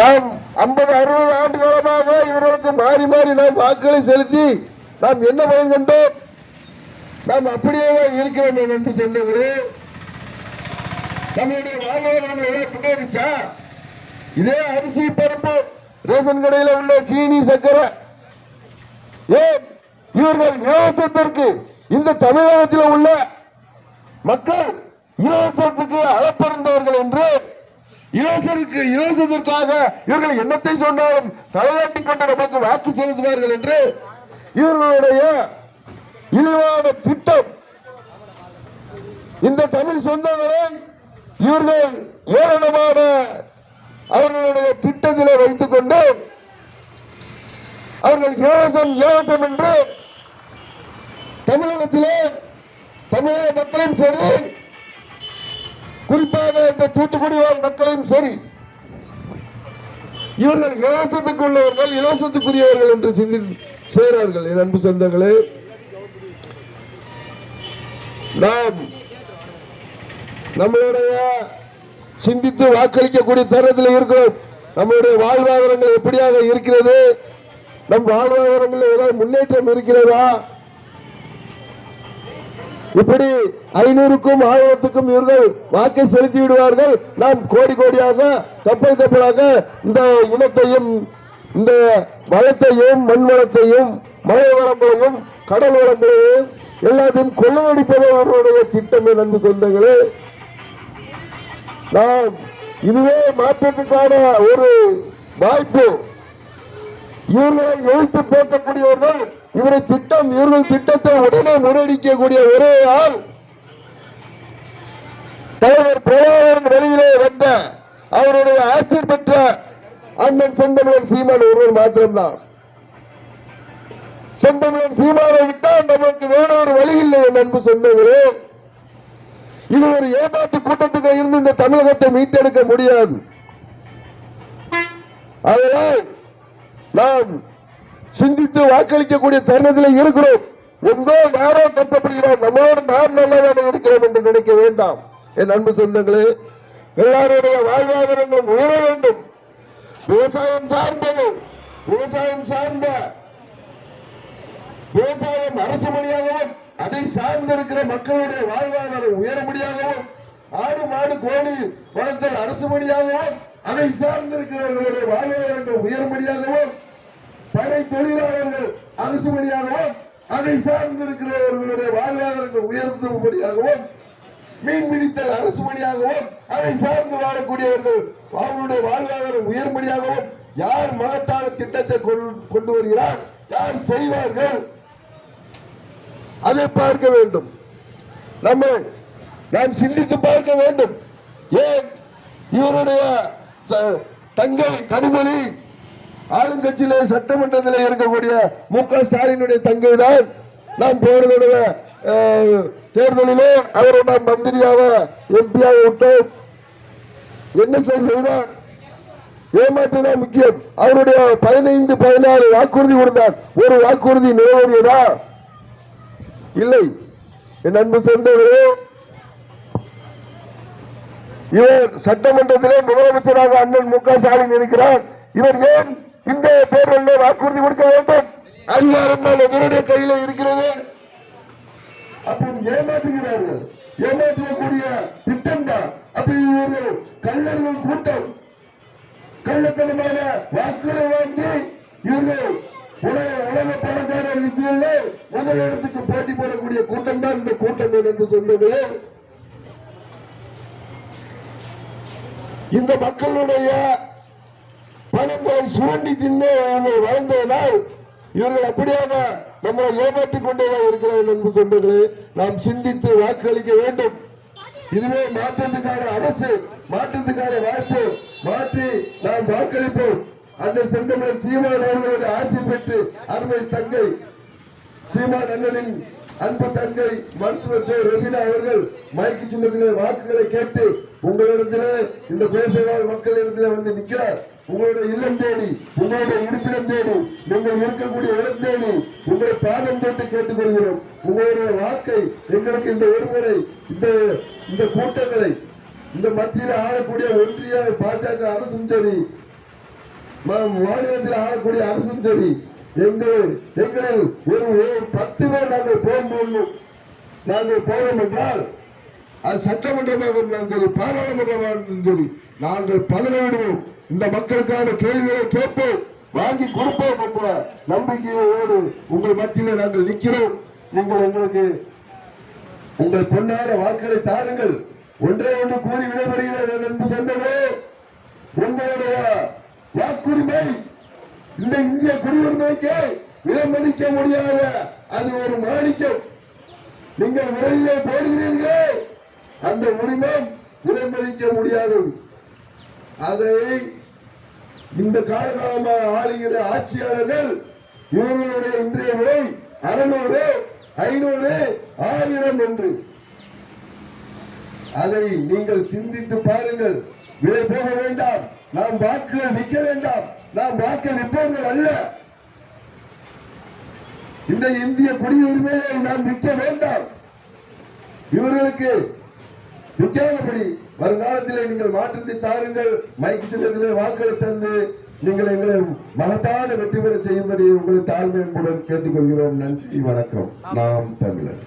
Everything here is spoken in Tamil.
நாம் ஐம்பது அறுபது ஆண்டு காலமாக இவர்களுக்கு மாறி மாறி நாம் வாக்குகளை செலுத்தி நாம் என்ன பயன் கண்டோம்? நாம் அப்படியே தான் இருக்கிறோம் என்று சொன்னது. நம்மளுடைய வாழ்வாதாரம் எல்லாம் முன்னேறிச்சா? இதே அரிசி பருப்பு ரேஷன் கடையில் உள்ள சீனி சக்கரை ஏன்? இவர்கள் இலவசத்திற்கு இந்த தமிழகத்தில் உள்ள மக்கள் இலவசத்துக்கு இவருக்கு இலவசத்திற்காக இவர்கள் என்னத்தை சொன்னாலும் தலையாட்டி கொண்டு நமக்கு வாக்கு செலுத்துவார்கள் என்று இவர்களுடைய இழிவான திட்டம். இந்த தமிழ் சொந்தங்களை இவர்கள் ஏளனமான அவர்களுடைய திட்டத்திலே வைத்துக் கொண்டு அவர்கள் இலவசம் இலவசம் என்று தமிழகத்திலே தமிழக மக்களும் சரி குறிப்பாக இந்த தூத்துக்குடி வாழ் மக்களும் சரி இவர்கள் இலவசத்துக்கு உள்ளவர்கள் இலவசத்துக்குரியவர்கள் என்று சிந்தி செய்கிறார்கள். என் அன்பு சொந்தங்களே நாம் நம்மளுடைய சிந்தித்து வாக்களிக்கக்கூடிய தருணத்தில் இருக்கிறோம். நம்மளுடைய வாழ்வாதாரங்கள் எப்படியாக இருக்கிறது? நம் வாழ்வாதாரங்களில் ஏதாவது முன்னேற்றம் இருக்கிறதா? இப்படி ஐநூறுக்கும் ஆயிரத்துக்கும் இவர்கள் வாக்கை செலுத்தி விடுவார்கள். நாம் கோடி கோடியாக கப்பல் கப்பலாக இந்த இனத்தையும் இந்த வளத்தையும் மண் வளத்தையும் மழை வளங்களையும் கடல் வளங்களையும் எல்லாத்தையும் கொள்ளையடிப்பதே அவர்களுடைய திட்டம் என் அன்பு சொந்தங்களே. நாம் இதுவே மாற்றத்துக்கான ஒரு வாய்ப்பு. இவர்களை எழுத்து பேசக்கூடியவர்கள் இவரை திட்டம் இவர்கள் திட்டத்தை உடனே முறியடிக்கக்கூடிய ஒரே ஆள் தலைவர் பிரபாகரன் வெளியிலே வந்த அவருடைய ஆட்சி பெற்ற அண்ணன் செந்தமிழன் சீமான் ஒருவர் மாத்திரம்தான். செந்தமிழன் சீமானை விட்டால் நமக்கு வேற ஒரு வழி இல்லை என் அன்பு சொந்தங்களே. இது ஒரு ஏமாற்று கூட்டத்துக்கு இருந்து இந்த தமிழகத்தை மீட்டெடுக்க முடியாது. அதனால் நாம் சிந்தித்து வாக்களிக்கக்கூடிய தருணத்தில் இருக்கிறோம். எங்கோ யாரோ கஷ்டப்படுகிறோம் நம்மோடு நாம் நல்லதாக இருக்கிறோம் என்று நினைக்க வேண்டாம். என் அன்பு சொந்தங்களே எல்லாருடைய வாழ்வாதாரங்களும் உயர வேண்டும். விவசாயம் சார்ந்தது விவசாயம் சார்ந்த விவசாயம் அரசு மொழியாகவும் அதை சார்ந்திருக்கிற மக்களுடைய வாழ்வாதாரம் உயரும்படியாகவும் ஆடு மாடு கோழி வளர்த்தல் அரசு மொழியாகவும் அதை சார்ந்திருக்கிறவர்களுடைய வாழ்வாதாரங்கள் உயரும்படியாகவும் படை தொழிலாளர்கள் அரசுபடியாகவும் அதை சார்ந்திருக்கிறவர்களுடைய வாழ்வாதாரங்கள் உயர்ந்தபடியாகவும் மீன் பிடித்தல் அரசு பணியாகவும் அதை சார்ந்து வாழக்கூடியவர்கள் அவர்களுடைய வாழ்வாதாரம் உயர்மடியாகவும் யார் மகத்தான திட்டத்தை கொண்டு- கொண்டு வருகிறார் யார் செய்வார்கள் அதை பார்க்க வேண்டும். நம்ம நாம் சிந்தித்து பார்க்க வேண்டும். ஏன் இவருடைய தங்கள் கனிமொழி ஆளுங்கட்சியிலே சட்டமன்றத்தில் இருக்கக்கூடிய மு க ஸ்டாலினுடைய தங்கை தான் நாம் போன தேர்தலிலே அவரோட மந்திரியாக எம்பியாக விட்டோம். என்ன சார் செய்தார் ஏமாற்றுதான் முக்கியம். அவருடைய பதினைந்து பதினாறு வாக்குறுதி கொடுத்தார். ஒரு வாக்குறுதி நிறைவேறியதா? இல்லை. என் அன்பு சொந்தங்களே இவர் சட்டமன்றத்திலே முதலமைச்சராக அண்ணன் மு க ஸ்டாலின் இருக்கிறார். இவர் ஏன் இந்த தேர்தலில் வாக்குறுதி கொடுக்க வேண்டும். அதிகாரம் தான் கையில இருக்கிறது. அப்போ ஏமாற்றுகிறார்கள். ஏமாற்றக்கூடிய திட்டம் தான். அப்ப இவர்கள் கூட்டம். கள்ளத்தனமான வாக்குகளை வாங்கி இவர்கள் உலக உலக பணக்கார லிஸ்டில் முதல் இடத்துக்கு போட்டி போடக்கூடிய கூட்டம் தான் இந்த கூட்டம் என்று சொன்னது இந்த மக்களுடைய பணங்களை சுரண்டி தின்னு இவர்கள் வாழ்ந்ததனால் இவர்கள் அப்படியாக நம்மளை ஏமாற்றிக் கொண்டேதான் இருக்கிறார்கள் என்று சொந்தங்களே. நாம் சிந்தித்து வாக்களிக்க வேண்டும். இதுவே மாற்றத்துக்கான அரசு மாற்றத்துக்கான வாய்ப்பு. மாற்றி நாம் வாக்களிப்போம். அந்த செந்தமிழர் சீமான் அவர்களுடைய ஆசை பெற்று அருமை தங்கை சீமான் அண்ணனின் அன்பு தங்கை மருத்துவர் ஜோ. அவர்கள் மைக்கு சின்ன வாக்குகளை கேட்டு உங்களிடத்திலே இந்த பேசவாழ் மக்களிடத்திலே வந்து நிற்கிறார். உங்களுடைய இல்லம் தேடி உங்களுடைய இருப்பிடம் தேடி நீங்கள் இருக்கக்கூடிய இடம் தேடி உங்களை பாதம் தொட்டு கேட்டுக்கொள்கிறோம். உங்களுடைய வாக்கை எங்களுக்கு இந்த ஒருமுறை இந்த இந்த கூட்டங்களை இந்த மத்தியில் ஆளக்கூடிய ஒன்றிய பாஜக அரசும் சரி மா- மாநிலத்தில் ஆளக்கூடிய அரசும் சரி எங்கள் எங்களில் ஒரு பத்து பேர் நாங்கள் போகும்போது நாங்கள் போகணும் என்றால் அது சட்டமன்றமாக இருந்தாலும் சரி பாராளுமன்றமாக இருந்தாலும் சரி நாங்கள் பதவி இந்த மக்களுக்கான கேள்விகளை கேட்போம். வாங்கி கொடுப்போம் என்ற நம்பிக்கையோடு உங்கள் மத்தியில் நாங்கள் நிற்கிறோம். நீங்கள் உங்களுக்கு உங்கள் பொன்னார வாக்களை தாருங்கள். ஒன்றே ஒன்று கூறி விடைபெறுகிறேன் என்று சொன்னதே உங்களுடைய வாக்குரிமை இந்த இந்திய குடியுரிமைக்கு விலமதிக்க முடியாத அது ஒரு மாணிக்கம். நீங்கள் முறையிலே போடுகிறீர்கள். அந்த உரிமம் விலைமதிக்க முடியாது. அதை இந்த காலகாலமாக ஆளுகிற ஆட்சியாளர்கள் இவர்களுடைய இன்றைய விலை அறுநூறு ஐநூறு ஆயிரம் என்று. அதை நீங்கள் சிந்தித்து பாருங்கள். விலை போக வேண்டாம். நாம் வாக்குகள் நிற்க வேண்டாம். நாம் வாக்கு நிற்பவர்கள் அல்ல. இந்த இந்திய குடியுரிமையை நாம் விற்க வேண்டாம். இவர்களுக்கு விற்காதபடி வருங்காலத்திலே நீங்கள் மாற்றத்தை தாருங்கள். மைக் சின்னத்திலே வாக்களை தந்து நீங்கள் எங்களை மகத்தான வெற்றி பெற செய்யும்படி உங்களை தாழ்மை என்புடன் கேட்டுக்கொள்கிறோம். நன்றி வணக்கம். நாம் தமிழர்.